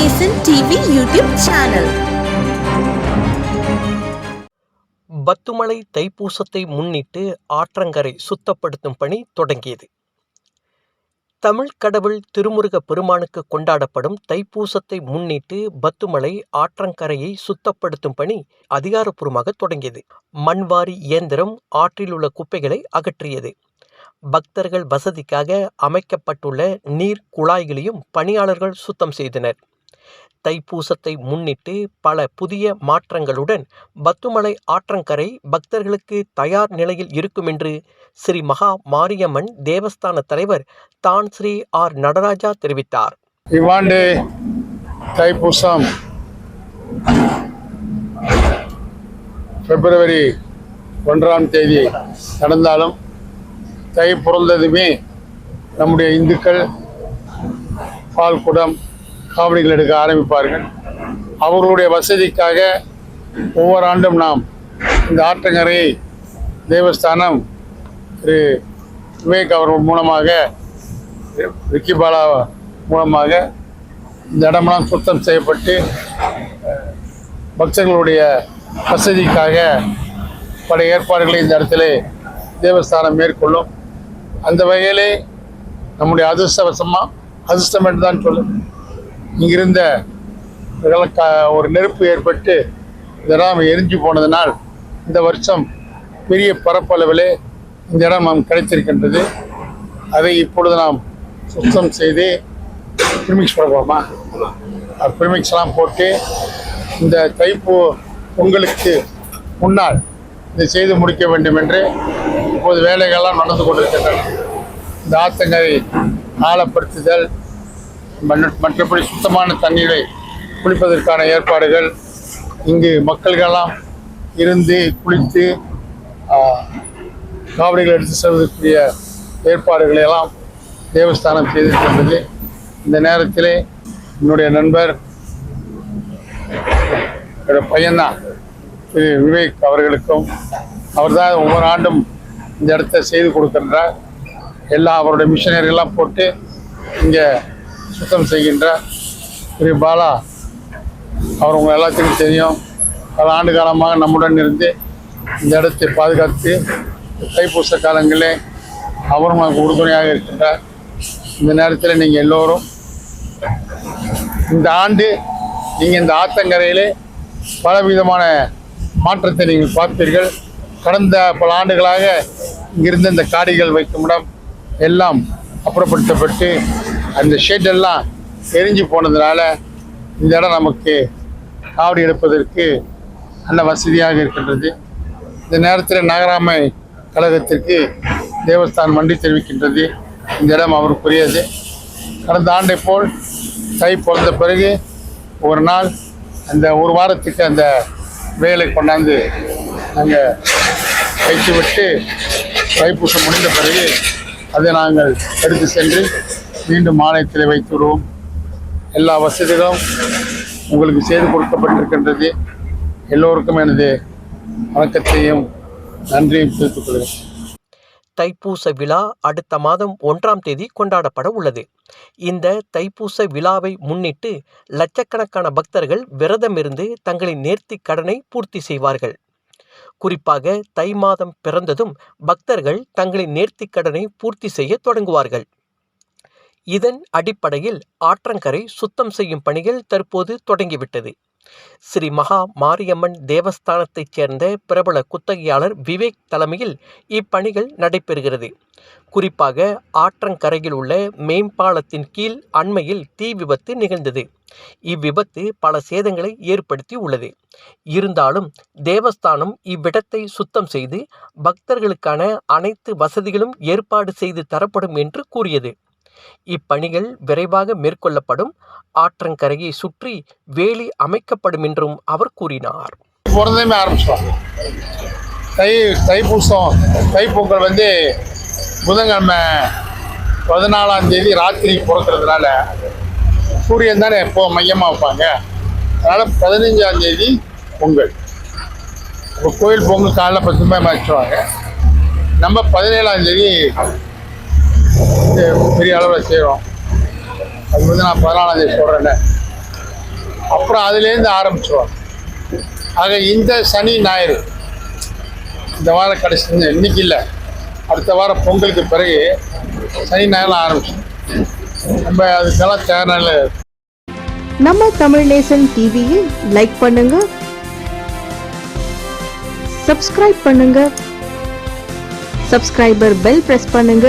Nesan TV YouTube channel Pathumalai தைப்பூசத்தை முன்னிட்டு ஆற்றங்கரை சுத்தப்படுத்தும் பணி தொடங்கியது. தமிழ் கடவுள் திருமுருக பெருமானுக்கு கொண்டாடப்படும் தைப்பூசத்தை முன்னிட்டு பத்துமலை ஆற்றங்கரையை சுத்தப்படுத்தும் பணி அதிகாரப்பூர்வமாக தொடங்கியது. மண்வாரி இயந்திரம் ஆற்றில் உள்ள குப்பைகளை அகற்றியது. பக்தர்கள் வசதிக்காக அமைக்கப்பட்டுள்ள நீர் குழாய்களையும் பணியாளர்கள் சுத்தம் செய்தனர். தைப்பூசத்தை முன்னிட்டு பல புதிய மாற்றங்களுடன் பத்துமலை ஆற்றங்கரை பக்தர்களுக்கு தயார் நிலையில் இருக்கும் என்று ஸ்ரீ மகா மாரியம்மன் தேவஸ்தான தலைவர் தான் ஸ்ரீ ஆர் நடராஜா தெரிவித்தார். இவ்வாண்டு தைப்பூசம் பிப்ரவரி ஒன்றாம் தேதி நடந்தாலும் தை பிறந்ததுமே நம்முடைய இந்துக்கள் பால்குடம் காவடிகள் எடுக்க ஆரம்பிப்பார்கள். அவர்களுடைய வசதிக்காக ஒவ்வொரு ஆண்டும் நாம் இந்த ஆற்றங்கரை தேவஸ்தானம் திரு விவேக் அவர்கள் மூலமாக விக்கி பாலா மூலமாக இந்த இடமெல்லாம் சுத்தம் செய்யப்பட்டு பக்தர்களுடைய வசதிக்காக பல ஏற்பாடுகளை இந்த இடத்துல தேவஸ்தானம் மேற்கொள்ளும். அந்த வகையிலே நம்முடைய அதிர்ஷ்டவசமாக அதிர்ஷ்டம் என்று தான் சொல்லும். இங்கிருந்த இதெல்லாம் க- ஒரு நெருப்பு ஏற்பட்டு இதெல்லாம் எரிஞ்சு போனதனால் இந்த வருஷம் பெரிய பரப்பளவிலே இந்த இடம் நாம் கிடைத்திருக்கின்றது. அதை இப்பொழுது நாம் சுத்தம் செய்து பிரிமிக்ஸ் போடுவோமா பிரிமிக்ஸ்லாம் போட்டு இந்த தைப்பு பொங்கலுக்கு முன்னால் இதை செய்து முடிக்க வேண்டும் என்று இப்போது வேலைகள்லாம் நடந்து கொண்டிருக்கின்றன. இந்த ஆத்தங்கரை ஆழப்படுத்துதல் மற்றபடி சுத்தமான தண்ணீரை குளிப்பதற்கான ஏற்பாடுகள். இங்கு மக்கள்களெல்லாம் இருந்து குளித்து காவடிகள் எடுத்து செல்வதற்குரிய ஏற்பாடுகளை எல்லாம் தேவஸ்தானம் செய்திருக்கின்றது. இந்த நேரத்திலே என்னுடைய நண்பர் என்னோட பையன்தான் திரு விவேக் அவர்களுக்கும் அவர்தான் ஒவ்வொரு ஆண்டும் இந்த இடத்த செய்து கொடுக்கின்றார். எல்லாம் அவருடைய மிஷினரி எல்லாம் போட்டு இங்கே சுத்தம் செய்கின்றார் திரு பாலா. அவர் உங்கள் எல்லாத்துக்கும் தெரியும். பல ஆண்டு காலமாக நம்முடன் இருந்து இந்த இடத்தை பாதுகாத்து தைப்பூச காலங்களே அவரும் நமக்கு உறுதுணையாக இருக்கின்றார். இந்த நேரத்தில் நீங்கள் எல்லோரும் இந்த ஆண்டு நீங்கள் இந்த ஆத்தங்கரையிலே பலவிதமான மாற்றத்தை நீங்கள் பார்ப்பீர்கள் கடந்த பல ஆண்டுகளாக இங்கிருந்து இந்த காடிகள் வைக்கும் இடம் எல்லாம் அப்புறப்படுத்தப்பட்டு அந்த ஷெட்டெல்லாம் எரிஞ்சு போனதுனால இந்த இடம் நமக்கு காவடி எடுப்பதற்கு நல்ல வசதியாக இருக்கின்றது. இந்த நேரத்தில் நகராமை கழகத்திற்கு தேவஸ்தான் மண்டி தெரிவிக்கின்றது. இந்த இடம் அவருக்குரியது. கடந்த ஆண்டை போல் தை பிறந்த பிறகு ஒரு நாள் அந்த ஒரு வாரத்துக்கு அந்த வேலை கொண்டாந்து நாங்கள் வைத்து விட்டு தைப்பூசம் முடிந்த பிறகு அதை நாங்கள் எடுத்து சென்று மீண்டும் ஆலயத்தில் வைத்து எல்லா வசதிகளும் உங்களுக்கு செய்து கொடுக்கப்பட்டிருக்கின்றது. எல்லோருக்கும் எனது வணக்கத்தையும் நன்றியும் தெரிவித்துக் கொள்கிறேன். தைப்பூச விழா அடுத்த மாதம் ஒன்றாம் தேதி கொண்டாடப்பட உள்ளது. இந்த தைப்பூச விழாவை முன்னிட்டு லட்சக்கணக்கான பக்தர்கள் விரதமிருந்து தங்களின் நேர்த்தி கடனை பூர்த்தி செய்வார்கள். குறிப்பாக தை மாதம் பிறந்ததும் பக்தர்கள் தங்களின் நேர்த்திக் கடனை பூர்த்தி செய்ய தொடங்குவார்கள். இதன் அடிப்படையில் ஆற்றங்கரை சுத்தம் செய்யும் பணிகள் தற்போது தொடங்கிவிட்டது. ஸ்ரீ மகா மாரியம்மன் தேவஸ்தானத்தைச் சேர்ந்த பிரபல குத்தகையாளர் விவேக் தலைமையில் இப்பணிகள் நடைபெறுகிறது. குறிப்பாக ஆற்றங்கரையில் உள்ள மேம்பாலத்தின் கீழ் அண்மையில் தீ விபத்து நிகழ்ந்தது. இவ்விபத்து பல சேதங்களை ஏற்படுத்தி உள்ளது. இருந்தாலும் தேவஸ்தானம் இவ்விடத்தை சுத்தம் செய்து பக்தர்களுக்கான அனைத்து வசதிகளும் ஏற்பாடு செய்து தரப்படும் என்று கூறியது. இப்பணிகள் விரைவாக மேற்கொள்ளப்படும். ஆற்றங்கரையை சுற்றி வேலி அமைக்கப்படும் என்றும் அவர் கூறினார். பிறந்ததுமே ஆரம்பிச்சிடுவாங்க தை தைப்பூசம் தைப்பொங்கல் வந்து புதன்கிழமை பதினாலாம் தேதி ராத்திரி பிறக்கிறதுனால சூரியன் தானே எப்போ மையமாக வைப்பாங்க. அதனால் பதினஞ்சாம் தேதி பொங்கல். இப்போ கோயில் பொங்கல் காலைல பத்து மணி வச்சுருவாங்க. நம்ம பதினேழாம் தேதி பெரிய அளவில் செய்கிறோம் அது வந்து நான் பதினாலாந்தேதி சொல்கிறேன்னு அப்புறம் அதுலேருந்து ஆரம்பிச்சிருவாங்க ஆக இந்த சனி ஞாயிறு இந்த வாரம் கடைசி இன்னைக்கு இல்லை. அடுத்த வாரம் பொங்கலுக்கு பிறகு சனி ஞாயிறு ஆரம்பிச்சோம் நம்ம அதுக்கெல்லாம் தேவையான நம்ம தமிழ் நேசன் டிவியை லைக் பண்ணுங்க. சப்ஸ்கிரைப் பண்ணுங்க. சப்ஸ்கிரைபர் பெல் பிரஸ் பண்ணுங்க.